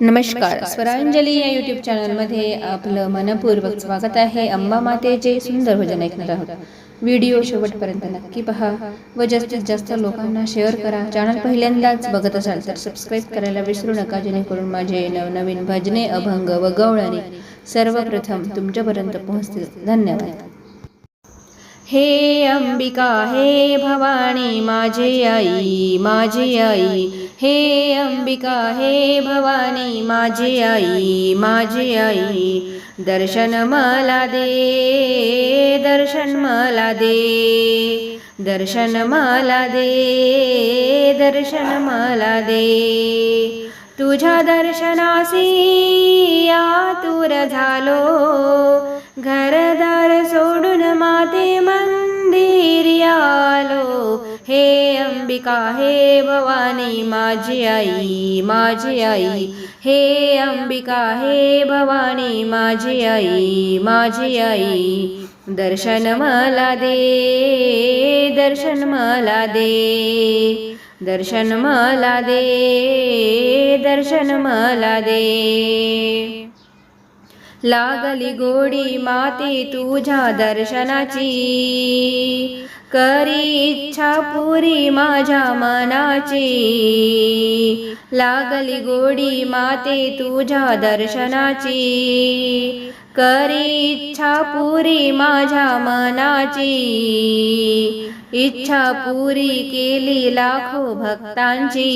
नमस्कार. स्वरांजली या यूट्यूब चॅनलमध्ये आपलं मनपूर्वक स्वागत आहे. अंबा मातेचे सुंदर भजन ऐकणार आहोत. व्हिडिओ शेवटपर्यंत नक्की पहा. व जास्तीत जास्त लोकांना शेअर करा. चॅनल पहिल्यांदाच बघत असाल तर सबस्क्राईब करायला विसरू नका. जेणेकरून माझे नवनवीन भजने अभंग व गवळणी सर्वप्रथम तुमच्यापर्यंत पोहोचतील. धन्यवाद. हे अंबिका हे भवानी माझी आई माझी आई. हे अंबिका हे भवानी माझी आई माझी आई. दर्शन मला दे दर्शन मला दे. दर्शन मला दे दर्शन मला दे. तुझ्या दर्शनासी आतुर झालो. घरदार सोडून माते मंदिर आलो हे अंबिका हे भवानी माझी आई माझी आई. हे अंबिका हे भवानी माझी आई माझी आई. दर्शन मला दे दर्शन मला दे. दर्शन मला दे दर्शन मला दे. लागली गोडी माते तुझ्या दर्शनाची. करी इच्छा पुरी माझ्या मनाची. लागली गोडी माते तुझ्या दर्शनाची. करी इच्छा पुरी माझ्या मनाची. इच्छा पुरी केली लाखो भक्तांची.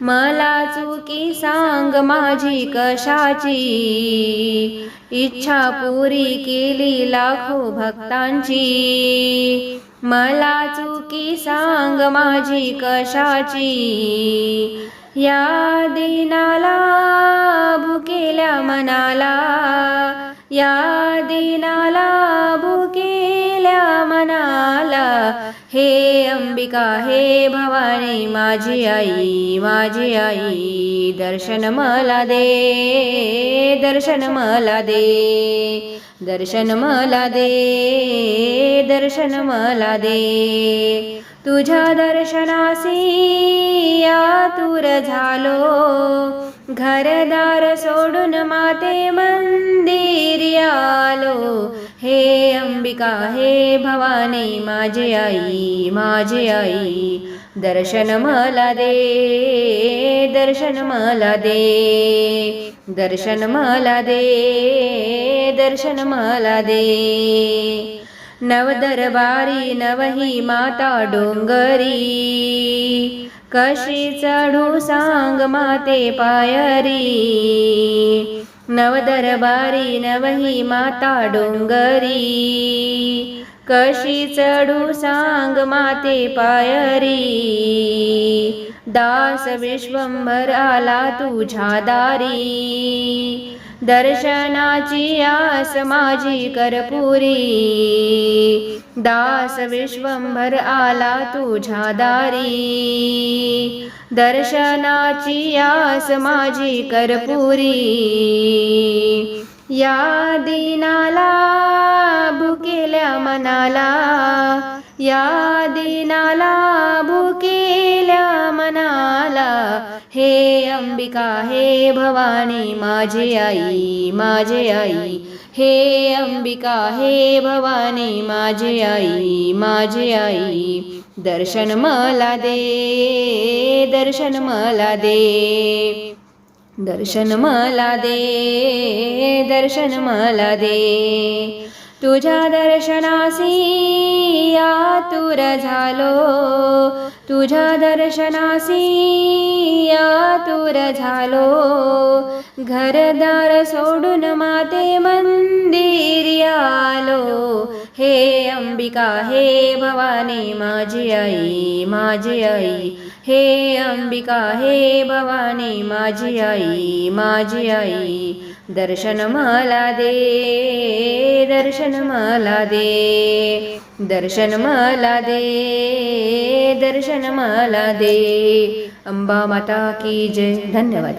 मला चुकी सांग माझी कशाची? इच्छा पुरी केली लाखो भक्तांची. मला चुकी सांग माझी कशाची? या दिनाला भुकेल्या मनाला. या दिनाला भुकेल्या हे अंबिका हे भवानी माझी आई माझी आई दर्शन मला दे दर्शन मला दे दर्शन मला दे दर्शन मला दे. तुझ्या दर्शनासी आतुर झालो घरदार सोडून माते मंदिर आलो हे अंबिका हे भवानी माझी आई माझी आई. दर्शन मला दे दर्शन मला दे. दर्शन मला दे दर्शन मला दे. नवदरबारी नवही माता डोंगरी. कशी चढू सांग माते पायरी. नवदरबारी नवही माता डोंगरी. कशी चढू सांग माते पायरी? दास विश्वंभर आला तुझ्या दारी. दर्शनाची आस माझी करपुरी. दास विश्वंभर आला तुझ्या दारी. दर्शनाची आस माझी करपुरी. या दिनाला भुकेल्या मनाला या दिनाला भुकेल्या मनाला हे अंबिका हे भवानी माझी आई माझी आई हे अंबिका हे भवानी माझी आई माझी आई दर्शन मला दे दर्शन मला दे. दर्शन मला दे दर्शन मला दे. तुझ्या दर्शनासी आतुर झालो. तुझ्या दर्शनासी आतुर झालो. घरदार सोडून माते मंदिर आलो. हे अंबिका हे भवानी माझी आई माझी आई. हे अंबिका हे भवानी माझी आई माझी आई. दर्शन मला दे दर्शन मला दे. दर्शन मला दे दर्शन मला दे. अंबा माता की जय. धन्यवाद.